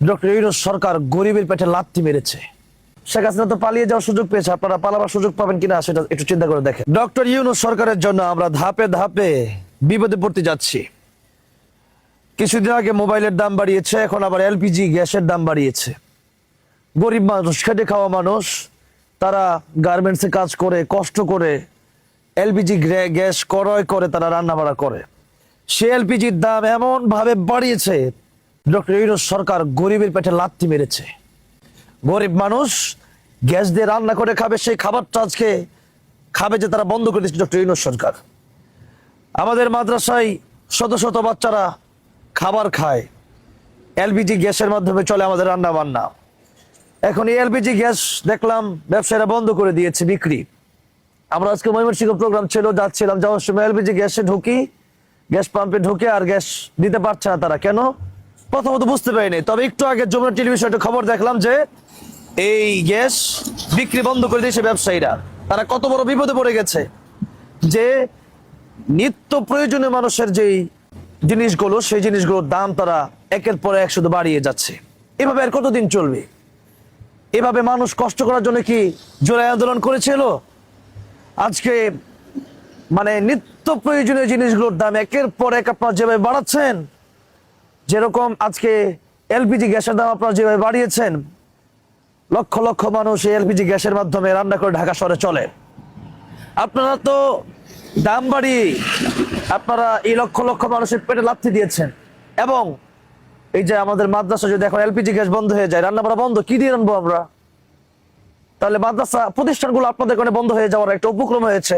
Doctor Yunus সরকার গরিবের পেটে লাত্তি মেরেছে। শেখ হাসিনা তো পালিয়ে যাওয়ার সুযোগ পেয়েছে, আপনারা পালাবার সুযোগ পাবেন কিনা সেটা একটু চিন্তা করে দেখেন। ডক্টর ইউনুস সরকারের জন্য আমরা ধাপে ধাপে বিপদে পড়তে যাচ্ছি। কিছুদিন আগে মোবাইলের দাম বাড়িয়েছে, এখন আবার এলপিজি গ্যাসের দাম বাড়িয়েছে। গরিব মানুষ, খেটে খাওয়া মানুষ, তারা গার্মেন্টসে কাজ করে, কষ্ট করে, এলপিজি গ্যাস ক্রয় করে, তারা রান্না বাড়া করে। সে এলপিজির দাম এমন ভাবে বাড়িয়েছে ডক্টর ইউনুস সরকার গরিবের পেটে লাত্তি মেরেছে। গরিব মানুষ গ্যাস দিয়ে রান্না করে খাবে, সেই খাবারটা আজকে খাবে যে তারা বন্ধ করে দিচ্ছে ডক্টর ইউনুস সরকার। আমাদের মাদ্রাসায় শত শত বাচ্চারা খাবার খায়। এলপিজি গ্যাসের মাধ্যমে চলে আমাদের রান্না বান্না এখন এই এলপিজি গ্যাস দেখলাম ব্যবসায়ীরা বন্ধ করে দিয়েছে বিক্রি। আমরা আজকে ময়মনসিংহ প্রোগ্রাম ছিল, যাচ্ছিলাম, যাওয়ার সময় এলপিজি গ্যাসে ঢুকি, গ্যাস পাম্পে ঢুকে আর গ্যাস দিতে পারছে না তারা। কেন? প্রথমত বুঝতে পারিনি। তবে একটু আগে যমুনা টেলিভিশনে একটা খবর দেখলাম যে এই গ্যাস বিক্রি বন্ধ করে দিয়েছে ব্যবসায়ীরা। তারা কত বড় বিপদে পড়ে গেছে যে নিত্য প্রয়োজনীয় মানুষের যেই জিনিসগুলো, সেই জিনিসগুলোর দাম তারা একের পর এক শুধু বাড়িয়ে যাচ্ছে। এভাবে আর কতদিন চলবে? এভাবে মানুষ কষ্ট করার জন্য কি জোড়াই আন্দোলন করেছিল? আজকে মানে নিত্য প্রয়োজনীয় জিনিসগুলোর দাম একের পর এক আপনার যেভাবে বাড়াচ্ছেন যেরকম আজকে এলপিজি গ্যাসের দাম আপনারা যেভাবে বাড়িয়েছেন, লক্ষ লক্ষ মানুষ এলপিজি গ্যাসের মাধ্যমে রান্না করে ঢাকা শহরে চলে। আপনারা তো দাম বাড়িয়ে আপনারা এই লক্ষ লক্ষ মানুষের পেটে লাথি দিয়েছেন। এবং এই যে আমাদের মাদ্রাসা যদি এখন এলপিজি গ্যাস বন্ধ হয়ে যায়, রান্না করা বন্ধ, কি দিয়ে রানবো আমরা? তাহলে মাদ্রাসা প্রতিষ্ঠানগুলো আপনাদের কারণে বন্ধ হয়ে যাওয়ার একটা উপক্রম হয়েছে।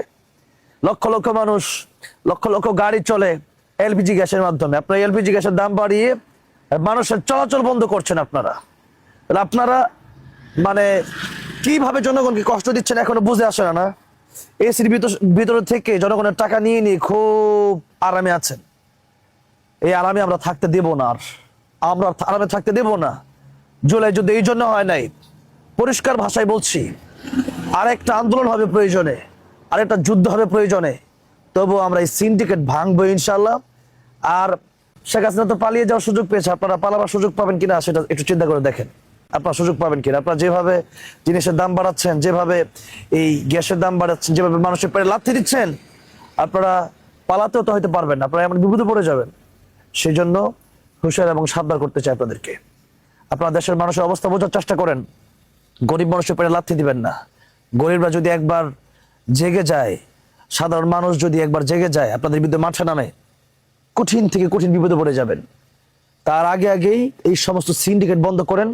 লক্ষ লক্ষ মানুষ, লক্ষ লক্ষ গাড়ি চলে এলপিজি গ্যাসের মাধ্যমে। আপনারা এলপিজি গ্যাসের দাম বাড়িয়ে মানুষের চলাচল বন্ধ করছেন আপনারা। তাহলে আপনারা মানে কীভাবে জনগণকে কষ্ট দিচ্ছেন এখনও বুঝে আসে না এসির ভিতর ভিতরে থেকে জনগণের টাকা নিয়ে নিয়ে খুব আরামে আছেন। এই আরামে আমরা থাকতে দেব না আর। আমরা আরামে থাকতে দেব না। জুলাই যুদ্ধ এই জন্য হয় নাই। পরিষ্কার ভাষায় বলছি, আরেকটা আন্দোলন হবে প্রয়োজনে, আরেকটা যুদ্ধ হবে প্রয়োজনে। তবু আমরা এই সিন্ডিকেট ভাঙবো ইনশাল্লাহ আর শেখ হাসিনা তো পালিয়ে যাওয়ার সুযোগ পেয়েছে। আপনারা পালাবার সুযোগ পাবেন কিনা সেটা একটু চিন্তা করে দেখেন। আপনার সুযোগ পাবেন কিনা? আপনারা যেভাবে জিনিসের দাম বাড়াচ্ছেন, যেভাবে এই গ্যাসের দাম বাড়াচ্ছেন, যেভাবে মানুষের পেটে লাথি দিচ্ছেন, আপনারা পালাতেও তো হয়তো পারবেন না, আপনারা এমন বিপদে পড়ে যাবেন। সেই জন্য হুঁশিয়ার এবং সাবধান করতে চাই আপনাদেরকে। আপনারা দেশের মানুষের অবস্থা বোঝার চেষ্টা করেন। গরিব মানুষের পেটে লাথি দিবেন না। গরিবরা যদি একবার জেগে যায়, সাধারণ মানুষ যদি একবার জেগে যায়, আপনাদের বিরুদ্ধে মাঠে নামে কঠিন থেকে কঠিন বিপদে পড়ে যাবেন। তার আগে আগেই এই সমস্ত সিন্ডিকেট বন্ধ করেন।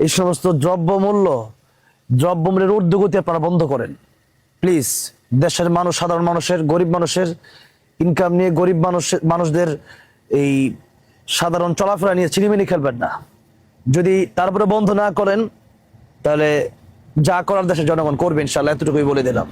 এই সমস্ত দ্রব্যমূল্য, দ্রব্যমূল্যের ঊর্ধ্বগতি আপনারা বন্ধ করেন। প্লিজ, দেশের মানুষ, সাধারণ মানুষের, গরিব মানুষের ইনকাম নিয়ে গরিব মানুষের মানুষদের এই সাধারণ চলাফেরা নিয়ে চিনিমিনি খেলবেন না। যদি তারপরে বন্ধ না করেন, তাহলে যা করার দেশের জনগণ করবে ইনশাল্লাহ এতটুকুই বলে দিলাম।